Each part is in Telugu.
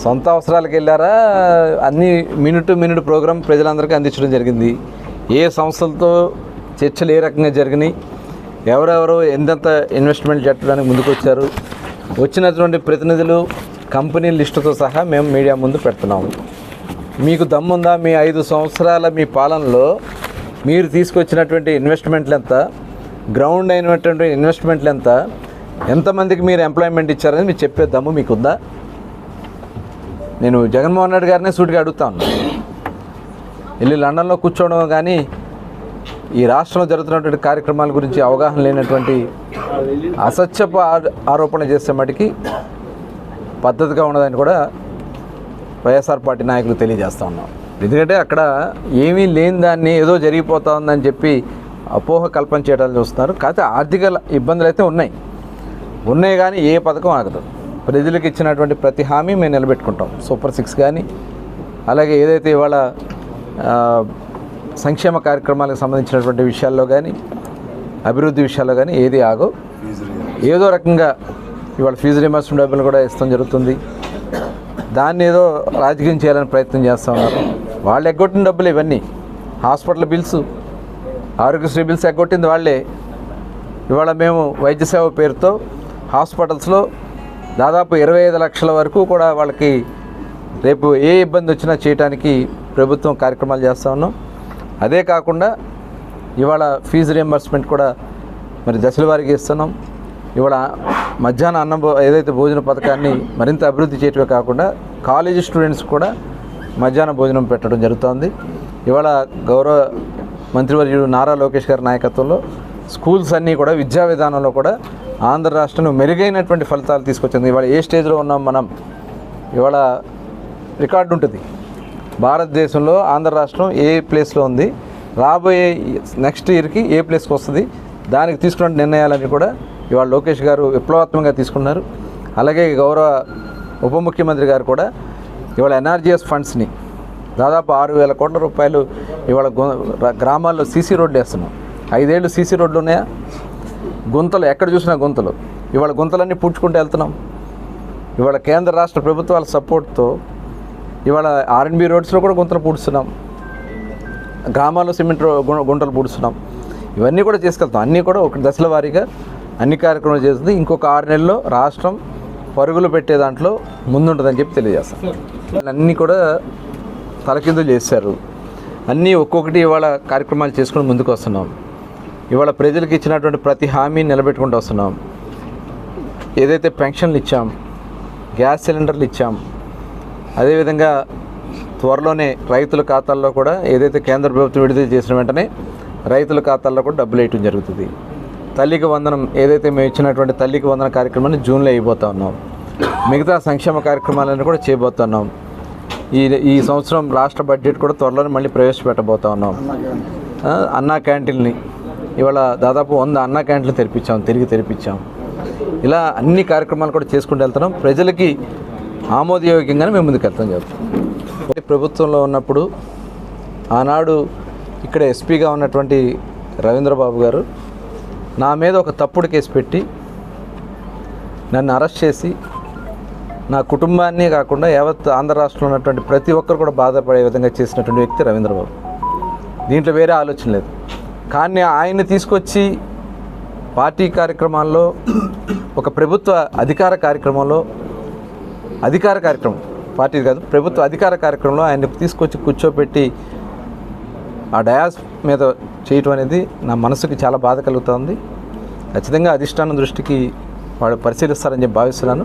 సొంత అవసరాలకు వెళ్ళారా? అన్ని మినిట్ మినిట్ ప్రోగ్రామ్ ప్రజలందరికీ అందించడం జరిగింది. ఏ సంస్థలతో చర్చలు ఏ రకంగా జరిగినాయి? ఎవరెవరు ఎంతెంత ఇన్వెస్ట్మెంట్ పెట్టడానికి ముందుకొచ్చారు? వచ్చినటువంటి ప్రతినిధులు కంపెనీ లిస్టుతో సహా మేము మీడియా ముందు పెడుతున్నాము. మీకు దమ్ముందా? మీ ఐదు సంవత్సరాల మీ పాలనలో మీరు తీసుకొచ్చినటువంటి ఇన్వెస్ట్మెంట్లు ఎంత గ్రౌండ్ అయినటువంటి ఇన్వెస్ట్మెంట్లు ఎంత ఎంతమందికి మీరు ఎంప్లాయ్మెంట్ ఇచ్చారని మీరు చెప్పే దమ్ము మీకు ఉందా నేను జగన్మోహన్ రెడ్డి గారినే సూటిగా అడుగుతా ఉన్నాను వెళ్ళి లండన్లో కూర్చోవడం కానీ ఈ రాష్ట్రంలో జరుగుతున్నటువంటి కార్యక్రమాల గురించి అవగాహన లేనటువంటి అసత్యపు ఆ- ఆరోపణ చేసే మటుకి పద్ధతిగా ఉన్నదని కూడా వైఎస్ఆర్ పార్టీ నాయకులు తెలియజేస్తూ ఉన్నాం. ఎందుకంటే అక్కడ ఏమీ లేని దాన్ని ఏదో జరిగిపోతా ఉందని చెప్పి అపోహ కల్పన చేయడానికి చూస్తున్నారు. కాకపోతే ఆర్థిక ఇబ్బందులు అయితే ఉన్నాయి. ఉన్నాయి కానీ ఏ పథకం ఆగదు. ప్రజలకు ఇచ్చినటువంటి ప్రతి హామీ మేము నిలబెట్టుకుంటాం. సూపర్ సిక్స్ కానీ అలాగే ఏదైతే ఇవాళ సంక్షేమ కార్యక్రమాలకు సంబంధించినటువంటి విషయాల్లో కానీ అభివృద్ధి విషయాల్లో కానీ ఏది ఆగో ఏదో రకంగా ఇవాళ ఫీజు రిమర్స్మెంట్ డబ్బులు కూడా ఇస్తాం జరుగుతుంది. దాన్ని ఏదో రాజకీయం చేయాలని ప్రయత్నం చేస్తూ ఉన్నారు. వాళ్ళు ఎగ్గొట్టిన డబ్బులు ఇవన్నీ. హాస్పిటల్ బిల్స్ ఆరోగ్యశ్రీ బిల్స్ ఎగ్గొట్టింది వాళ్ళే. ఇవాళ మేము వైద్య సేవ పేరుతో హాస్పిటల్స్లో దాదాపు ఇరవై ఐదు లక్షల వరకు కూడా వాళ్ళకి రేపు ఏ ఇబ్బంది వచ్చినా చేయడానికి ప్రభుత్వం కార్యక్రమాలు చేస్తూ ఉన్నాం. అదే కాకుండా ఇవాళ ఫీజు రియంబర్స్మెంట్ కూడా మరి దశల వారికి ఇస్తున్నాం. ఇవాళ మధ్యాహ్న అన్నం ఏదైతే భోజన పథకాన్ని మరింత అభివృద్ధి చేయటమే కాకుండా కాలేజీ స్టూడెంట్స్ కూడా మధ్యాహ్న భోజనం పెట్టడం జరుగుతోంది. ఇవాళ గౌరవ మంత్రివర్యుడు నారా లోకేష్ గారి నాయకత్వంలో స్కూల్స్ అన్నీ కూడా విద్యా విధానంలో కూడా ఆంధ్ర రాష్ట్రంలో మెరుగైనటువంటి ఫలితాలు తీసుకొచ్చింది. ఇవాళ ఏ స్టేజ్లో ఉన్నాం మనం? ఇవాళ రికార్డు ఉంటుంది. భారతదేశంలో ఆంధ్ర రాష్ట్రం ఏ ప్లేస్లో ఉంది? రాబోయే నెక్స్ట్ ఇయర్కి ఏ ప్లేస్కి వస్తుంది? దానికి తీసుకున్న నిర్ణయాలని కూడా ఇవాళ లోకేష్ గారు విప్లవాత్మకంగా తీసుకున్నారు. అలాగే గౌరవ ఉప ముఖ్యమంత్రి గారు కూడా ఇవాళ ఎన్ఆర్జీఎస్ ఫండ్స్ని దాదాపు ఆరు వేల కోట్ల రూపాయలు ఇవాళ గ్రామాల్లో సీసీ రోడ్లు వేస్తున్నాం ఐదేళ్ళు సీసీ రోడ్లు ఉన్నాయా? గుంతలు ఎక్కడ చూసినా గుంతలు. ఇవాళ గుంతలన్నీ పూడ్చుకుంటూ వెళ్తున్నాం. ఇవాళ కేంద్ర రాష్ట్ర ప్రభుత్వాల సపోర్ట్తో ఇవాళ ఆర్ఎన్బి రోడ్స్లో కూడా గుంతలు పూడుస్తున్నాం. గ్రామాల్లో సిమెంట్ గుంటలు పూడుస్తున్నాం. ఇవన్నీ కూడా చేసుకెళ్తాం. అన్నీ కూడా ఒక దశల వారీగా అన్ని కార్యక్రమాలు చేస్తుంది. ఇంకొక ఆరు నెలల్లో రాష్ట్రం పరుగులు పెట్టే దాంట్లో ముందుంటుందని చెప్పి తెలియజేస్తాం. అన్నీ కూడా తలకిందులు చేశారు. అన్నీ ఒక్కొక్కటి ఇవాళ కార్యక్రమాలు చేసుకుని ముందుకు వస్తున్నాం. ఇవాళ ప్రజలకు ఇచ్చినటువంటి ప్రతి హామీ నిలబెట్టుకుంటూ వస్తున్నాం. ఏదైతే పెన్షన్లు ఇచ్చాం గ్యాస్ సిలిండర్లు ఇచ్చాం అదేవిధంగా త్వరలోనే రైతుల ఖాతాల్లో కూడా ఏదైతే కేంద్ర ప్రభుత్వం విడుదల చేసిన వెంటనే రైతుల ఖాతాల్లో కూడా డబ్బులు వేయటం జరుగుతుంది. తల్లికి వందనం ఏదైతే మేము ఇచ్చినటువంటి తల్లికి వందన కార్యక్రమాన్ని జూన్లో అయిపోతా ఉన్నాం. మిగతా సంక్షేమ కార్యక్రమాలను కూడా చేయబోతున్నాం ఈ ఈ సంవత్సరం రాష్ట్ర బడ్జెట్ కూడా త్వరలోనే మళ్ళీ ప్రవేశపెట్టబోతా ఉన్నాం. అన్నా క్యాంటీన్ని ఇవాళ దాదాపు వంద అన్న క్యాంట్లు తెరిపించాం తిరిగి తెరిపించాం. ఇలా అన్ని కార్యక్రమాలు కూడా చేసుకుంటూ వెళ్తున్నాం. ప్రజలకి ఆమోదయోగ్యంగానే మేము ముందుకు వెళ్తాం చెప్తాం ప్రభుత్వంలో ఉన్నప్పుడు ఆనాడు ఇక్కడ ఎస్పీగా ఉన్నటువంటి రవీంద్రబాబు గారు నా మీద ఒక తప్పుడు కేసు పెట్టి నన్ను అరెస్ట్ చేసి నా కుటుంబాన్ని కాకుండా యావత్ ఆంధ్ర రాష్ట్రంలో ఉన్నటువంటి ప్రతి ఒక్కరు కూడా బాధపడే విధంగా చేసినటువంటి వ్యక్తి రవీంద్రబాబు. దీంట్లో వేరే ఆలోచన లేదు. కానీ ఆయన తీసుకొచ్చి పార్టీ కార్యక్రమాల్లో ఒక ప్రభుత్వ అధికార కార్యక్రమంలో అధికార కార్యక్రమం పార్టీ కాదు ప్రభుత్వ అధికార కార్యక్రమంలో ఆయన తీసుకొచ్చి కూర్చోబెట్టి ఆ డయాస్ మీద చేయటం అనేది నా మనసుకి చాలా బాధ కలుగుతుంది. ఖచ్చితంగా అధిష్టానం దృష్టికి వాళ్ళు పరిశీలిస్తారని చెప్పి భావిస్తున్నాను.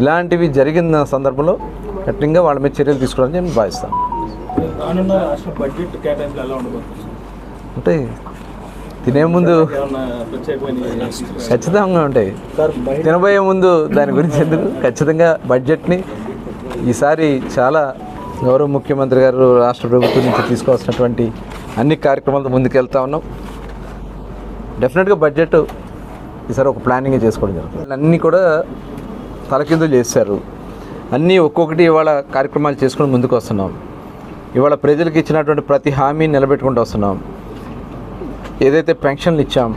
ఇలాంటివి జరిగిన సందర్భంలో కఠినంగా వాళ్ళ మీద చర్యలు తీసుకోవాలని నేను భావిస్తాను. అంటే తినే ముందు ఖచ్చితంగా ఉంటాయి. తినబోయే ముందు దాని గురించి ఎందుకు? ఖచ్చితంగా బడ్జెట్ని ఈసారి చాలా గౌరవ ముఖ్యమంత్రి గారు రాష్ట్ర ప్రభుత్వం నుంచి తీసుకోవాల్సినటువంటి అన్ని కార్యక్రమాలతో ముందుకెళ్తా ఉన్నాం. డెఫినెట్గా బడ్జెట్ ఈసారి ఒక ప్లానింగ్ చేసుకోవడం జరుగుతుంది. అన్నీ కూడా తలకిందులు చేశారు. అన్నీ ఒక్కొక్కటి ఇవాళ కార్యక్రమాలు చేసుకుని ముందుకు వస్తున్నాం. ఇవాళ ప్రజలకు ఇచ్చినటువంటి ప్రతి హామీ నిలబెట్టుకుంటూ వస్తున్నాం. ఏదైతే పెన్షన్లు ఇచ్చాం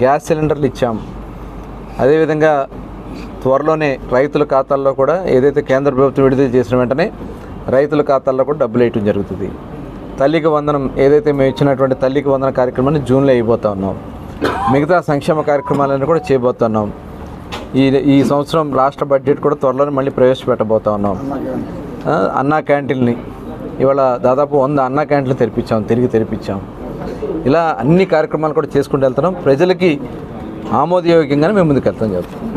గ్యాస్ సిలిండర్లు ఇచ్చాం అదేవిధంగా త్వరలోనే రైతుల ఖాతాల్లో కూడా ఏదైతే కేంద్ర ప్రభుత్వం విడుదల చేసిన వెంటనే రైతుల ఖాతాల్లో కూడా డబ్బులు వేయటం జరుగుతుంది. తల్లికి వందనం ఏదైతే మేము ఇచ్చినటువంటి తల్లికి వందన కార్యక్రమాన్ని జూన్లో అయిపోతా ఉన్నాం. మిగతా సంక్షేమ కార్యక్రమాలను కూడా చేయబోతున్నాం ఈ ఈ సంవత్సరం రాష్ట్ర బడ్జెట్ కూడా త్వరలోనే మళ్ళీ ప్రవేశపెట్టబోతా ఉన్నాం. అన్నా క్యాంటీన్ని ఇవాళ దాదాపు వంద అన్నా క్యాంటీన్లు తెరిపించాం తిరిగి తెరిపించాం. ఇలా అన్ని కార్యక్రమాలు కూడా చేసుకుంటూ వెళ్తున్నాం. ప్రజలకి ఆమోదయోగ్యంగానే మేము ముందుకు వెళ్తాం చెప్తాం